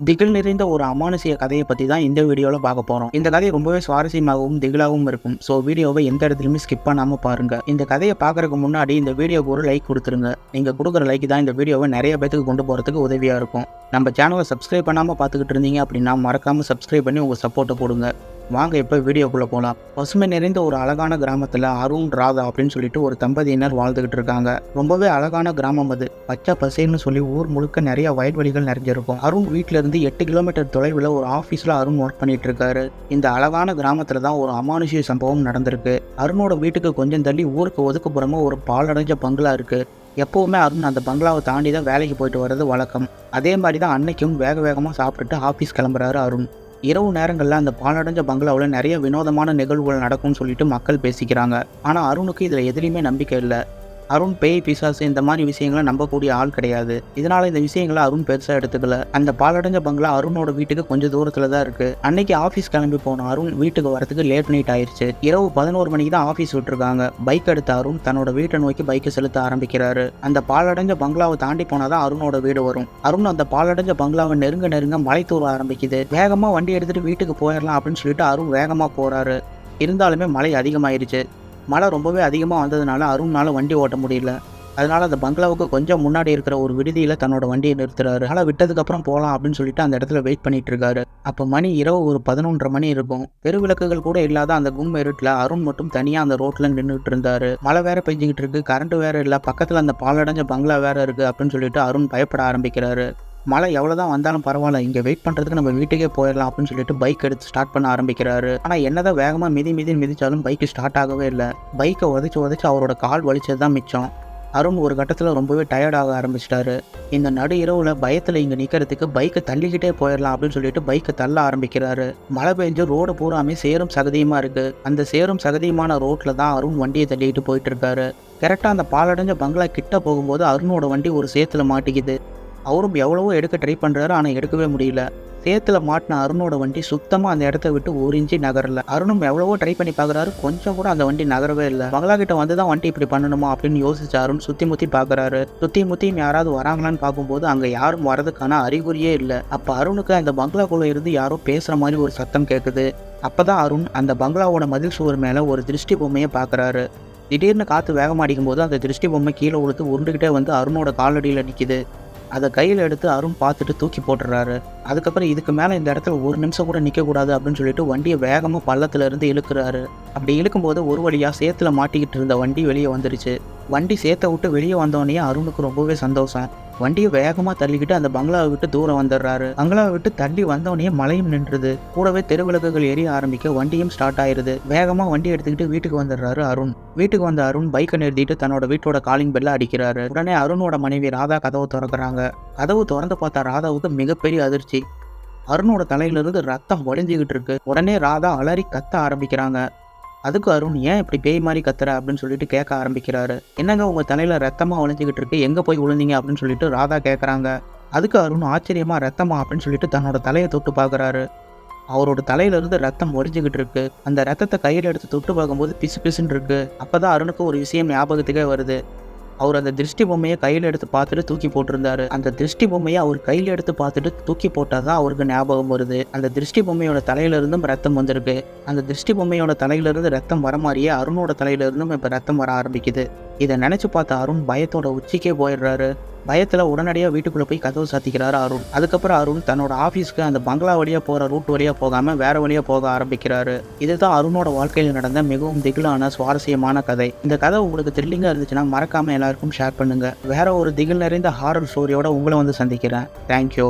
திகில் நிறைந்த ஒரு அமானுஷிய கதையை பற்றி தான் இந்த வீடியோவில் பார்க்க போகிறோம் இந்த கதை ரொம்பவே சுவாரஸ்யமாகவும் திகிலாகவும் இருக்கும். ஸோ வீடியோவை எந்த இடத்துலையுமே ஸ்கிப் பண்ணாமல் பாருங்கள் இந்த கதையை பார்க்கறதுக்கு முன்னாடி இந்த வீடியோக்கு ஒரு லைக் கொடுத்துருங்க. நீங்கள் கொடுக்குற லைக் தான் இந்த வீடியோவை நிறைய பேத்துக்கு கொண்டு போகிறதுக்கு உதவியாக இருக்கும். நம்ம சேனலை சப்ஸ்கிரைப் பண்ணாமல் பார்த்துக்கிட்டு இருந்தீங்க அப்படின்னா மறக்காமல் சப்ஸ்கிரைப் பண்ணி உங்கள் சப்போர்ட்டை போடுங்க. வாங்க இப்போ வீடியோக்குள்ளே போகலாம் பசுமை நிறைந்த ஒரு அழகான கிராமத்தில் அருண் ராதா அப்படின்னு சொல்லிட்டு ஒரு தம்பதியினர் வாழ்ந்துகிட்டு இருக்காங்க. ரொம்பவே அழகான கிராமம் அது. பச்சை பசேல்னு சொல்லி ஊர் முழுக்க நிறைய வயல்வெளிகள் நிறைஞ்சிருக்கும். அருண் வீட்ல இருந்து எட்டு கிலோமீட்டர் தொலைவில் ஒரு ஆஃபீஸில் அருண் ஒர்க் பண்ணிட்டு இருக்காரு. இந்த அழகான கிராமத்தில் தான் ஒரு அமானுஷ்ய சம்பவம் நடந்திருக்கு. அருணோட வீட்டுக்கு கொஞ்சம் தள்ளி ஊருக்கு ஒதுக்குப்புறமா ஒரு பாலடைஞ்ச பங்களா இருக்கு. எப்போவுமே அருண் அந்த பங்களாவை தாண்டி தான் வேலைக்கு போயிட்டு வர்றது வழக்கம். அதே மாதிரி தான் அன்னைக்கும் வேக வேகமாக சாப்பிட்டுட்டு ஆஃபீஸ் கிளம்புறாரு அருண். இரவு நேரங்களில் அந்த பாலடைஞ்ச பங்களாவில் நிறைய வினோதமான நிகழ்வுகள் நடக்கும்னு சொல்லிட்டு மக்கள் பேசிக்கிறாங்க. ஆனால் அருணுக்கு இதில் எதுலேயுமே நம்பிக்கை இல்லை. அருண் பேய் பிசாசு இந்த மாதிரி விஷயங்களை நம்பக்கூடிய ஆள் கிடையாது. இதனால இந்த விஷயங்களை அருண் பெருசாக எடுத்துக்கல. அந்த பாலடைஞ்ச பங்களா அருணோட வீட்டுக்கு கொஞ்சம் தூரத்தில் தான் இருக்கு. அன்னைக்கு ஆஃபீஸ் கிளம்பி போன அருண் வீட்டுக்கு வரதுக்கு லேட் நைட் ஆயிருச்சு. இரவு பதினோரு மணிக்கு தான் ஆஃபீஸ் விட்டுருக்காங்க. பைக் எடுத்த அருண் தன்னோட வீட்டை நோக்கி பைக்கை செலுத்த ஆரம்பிக்கிறாரு. அந்த பாலடைஞ்ச பங்களாவை தாண்டி போனாதான் அருணோட வீடு வரும். அருண் அந்த பாலடைஞ்ச பங்களாவை நெருங்க நெருங்க மலை தூர ஆரம்பிக்குது. வேகமா வண்டி எடுத்துட்டு வீட்டுக்கு போயிடலாம் அப்படின்னு சொல்லிட்டு அருண் வேகமா போறாரு. இருந்தாலுமே மழை அதிகமாயிருச்சு. மழை ரொம்பவே அதிகமாக வந்ததுனால அருண்னால் வண்டி ஓட்ட முடியல. அதனால் அந்த பங்களாவுக்கு கொஞ்சம் முன்னாடி இருக்கிற ஒரு விடுதியில் தன்னோட வண்டியை நிறுத்துறாரு. ஆனால் விட்டதுக்கப்புறம் போகலாம் அப்படின்னு சொல்லிட்டு அந்த இடத்துல வெயிட் பண்ணிட்டு இருக்காரு அப்போ மணி இரவு ஒரு பதினொன்றரை மணி இருக்கும். தெருவிளக்குகள் கூட இல்லாத அந்த கும் இருட்டில் அருண் மட்டும் தனியாக அந்த ரோட்டில் நின்றுட்டு இருந்தாரு. மழை வேற பெஞ்சிக்கிட்டு இருக்கு. கரண்ட் வேற இல்லை. பக்கத்தில் அந்த பாலடைஞ்ச பங்களா வேற இருக்கு அப்படின்னு சொல்லிட்டு அருண் பயப்பட ஆரம்பிக்கிறாரு. மழை எவ்வளோ தான் வந்தாலும் பரவாயில்ல. இங்கே வெயிட் பண்ணுறதுக்கு நம்ம வீட்டுக்கே போயிடலாம் அப்படின்னு சொல்லிட்டு பைக் எடுத்து ஸ்டார்ட் பண்ண ஆரம்பிக்கிறாரு. ஆனால் என்னதான் வேகமாக மிதி மிதி மிதிச்சாலும் பைக்கு ஸ்டார்ட் ஆகவே இல்லை. பைக்கை உதச்சி உதச்சி அவரோட கால் வலிச்சது தான் மிச்சம். அருண் ஒரு கட்டத்தில் ரொம்பவே டயர்டாக ஆரம்பிச்சிட்டாரு. இந்த நடு இரவில் பயத்தில் இங்கே நிற்கிறதுக்கு பைக்கை தள்ளிக்கிட்டே போயிடலாம் அப்படின்னு சொல்லிட்டு பைக்கை தள்ள ஆரம்பிக்கிறாரு. மழை பெஞ்சு ரோடு பூராமே சேரும் சகதியுமாக இருக்குது அந்த சேரும் சகதியுமான ரோட்டில் தான் அருண் வண்டியை தள்ளிக்கிட்டு போயிட்டு இருக்காரு. கரெக்டாக அந்த பாலடைஞ்ச பங்களா கிட்ட போகும்போது அருணோட வண்டி ஒரு சேத்துல மாட்டிக்குது. அவரும் எவ்வளவோ எடுக்க ட்ரை பண்ணுறாரு ஆனால் எடுக்கவே முடியல. சேத்துல மாட்டின அருணோட வண்டி சுத்தமாக அந்த இடத்த விட்டு ஒரு இன்ச்சு நகரல. அருணும் எவ்வளவோ ட்ரை பண்ணி பார்க்குறாரு கொஞ்சம் கூட அந்த வண்டி நகரவே இல்லை. பங்களா கிட்ட வந்து தான் வண்டி இப்படி பண்ணணுமா அப்படின்னு யோசிச்சு அருண் சுற்றி முற்றி பார்க்குறாரு சுற்றி முற்றியும் யாராவது வராங்களான்னு பார்க்கும்போது அங்கே யாரும் வரதுக்கான அறிகுறியே இல்லை. அப்போ அருணுக்கு அந்த பங்களாக்குள்ளே இருந்து யாரோ பேசுகிற மாதிரி ஒரு சத்தம் கேட்குது அப்போதான் அருண் அந்த பங்களாவோட மதில் சுவர் மேலே ஒரு திருஷ்டி பொம்மையை பார்க்குறாரு திடீர்னு காற்று வேகமாக அடிக்கும்போது அந்த திருஷ்டி பொம்மை கீழே உழுத்து உருண்டுகிட்டே வந்து அருணோட காலடியில் நிற்கிது அதை கையில் எடுத்து அருண் பார்த்துட்டு தூக்கி போட்டுடுறாரு. அதுக்கப்புறம் இதுக்கு மேலே இந்த இடத்துல ஒரு நிமிஷம் கூட நிற்கக்கூடாது அப்படின்னு சொல்லிட்டு வண்டியை வேகமாக பள்ளத்தில் இருந்து இழுக்கிறாரு. அப்படி இழுக்கும்போது ஒரு வழியாக சேத்துல மாட்டிக்கிட்டு இருந்த வண்டி வெளியே வந்துருச்சு. வண்டி சேத்தை விட்டு வெளியே வந்தோடனே அருணுக்கு ரொம்பவே சந்தோஷம். வண்டியை வேகமாக தள்ளிக்கிட்டு அந்த பங்களாவை விட்டு தூரம் வந்துடுறாரு. பங்களாவை விட்டு தள்ளி வந்தோடனே மழையும் நின்றுது. கூடவே தெருவிளக்குகள் எரிய ஆரம்பிக்க வண்டியும் ஸ்டார்ட் ஆயிருது. வேகமாக வண்டி எடுத்துக்கிட்டு வீட்டுக்கு வந்துடுறாரு அருண். வீட்டுக்கு வந்த அருண் பைக்கை நிறுத்திட்டு தன்னோட வீட்டோட காலிங் பெல்ல அடிக்கிறாரு. உடனே அருணோட மனைவி ராதா கதவு திறக்கிறாங்க. கதவு திறந்து பார்த்தா ராதாவுக்கு மிகப்பெரிய அதிர்ச்சி. அருணோட தலையிலிருந்து ரத்தம் வடிஞ்சுக்கிட்டு இருக்கு உடனே ராதா அலறி கத்த ஆரம்பிக்கிறாங்க. அதுக்கு அருண் ஏன் இப்படி பேய் மாதிரி கத்துற? அப்படின்னு சொல்லிட்டு கேட்க ஆரம்பிக்கிறாரு. என்னங்க உங்க தலையில ரத்தமா ஒழிஞ்சுக்கிட்டு இருக்கு எங்க போய் விழுந்தீங்க அப்படின்னு சொல்லிட்டு ராதா கேட்குறாங்க அதுக்கு அருண் ஆச்சரியமா ரத்தமா? அப்படின்னு சொல்லிட்டு தன்னோட தலையை தொட்டு பார்க்குறாரு அவரோட தலையிலிருந்து ரத்தம் ஒடிஞ்சுக்கிட்டு இருக்கு அந்த ரத்தத்தை கையில் எடுத்து தொட்டு பார்க்கும்போது பிசு பிசுன்னு இருக்கு. அப்பதான் அருணுக்கு ஒரு விஷயம் ஞாபகத்துக்கே வருது. அவர் அந்த திருஷ்டி பொம்மையை கையில் எடுத்து பார்த்துட்டு தூக்கி போட்டிருந்தாரு. அந்த திருஷ்டி பொம்மையை அவர் கையில் எடுத்து பார்த்துட்டு தூக்கி போட்டால் தான் அவருக்கு ஞாபகம் வருது. அந்த திருஷ்டி பொம்மையோட தலையிலிருந்தும் ரத்தம் வந்திருக்கு. அந்த திருஷ்டி பொம்மையோட தலையிலிருந்து ரத்தம் வர மாதிரியே அருணோட தலையிலிருந்தும் இப்போ ரத்தம் வர ஆரம்பிக்குது. இதை நினைச்சு பார்த்த அருண் பயத்தோட உச்சிக்கே போயிடுறாரு. பயத்தில் உடனடியாக வீட்டுக்குள்ளே போய் கதவு சாத்திக்கிறாரு அருண். அதுக்கப்புறம் அருண் தன்னோட ஆஃபீஸ்க்கு அந்த பங்களா வழியாக போகிற ரூட் வழியாக போகாமல் வேறு வழியாக போக ஆரம்பிக்கிறாரு. இதுதான் அருணோட வாழ்க்கையில் நடந்த மிகவும் திகிலான சுவாரஸ்யமான கதை. இந்த கதை உங்களுக்கு த்ரில்லிங்காக இருந்துச்சுன்னா மறக்காமல் எல்லாருக்கும் ஷேர் பண்ணுங்கள் வேற ஒரு திகில் நிறைந்த ஹாரர் ஸ்டோரியோட உங்களை வந்து சந்திக்கிறேன். தேங்க்யூ